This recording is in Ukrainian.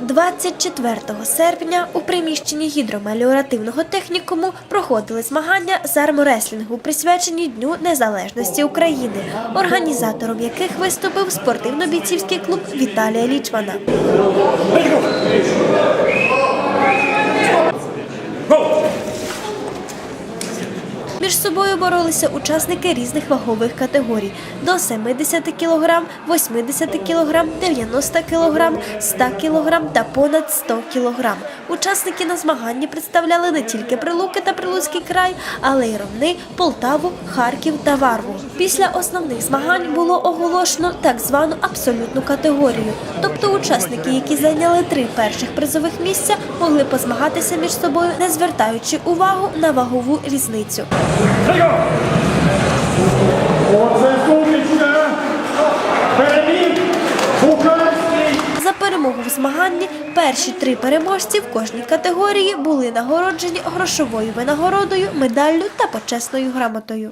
24 серпня у приміщенні гідромеліоративного технікуму проходили змагання з армреслінгу, присвячені Дню Незалежності України, організатором яких виступив спортивно-бійцівський клуб Віталія Лічмана. Між собою боролися учасники різних вагових категорій до 70 кг, 80 кг, 90 кг, 100 кг та понад 100 кг. Учасники на змаганні представляли не тільки Прилуки та Прилуцький край, але й Ромни, Полтаву, Харків та Варву. Після основних змагань було оголошено так звану абсолютну категорію. Тобто учасники, які зайняли три перших призових місця, могли позмагатися між собою, не звертаючи увагу на вагову різницю. За перемогу в змаганні перші три переможці в кожній категорії були нагороджені грошовою винагородою, медаллю та почесною грамотою.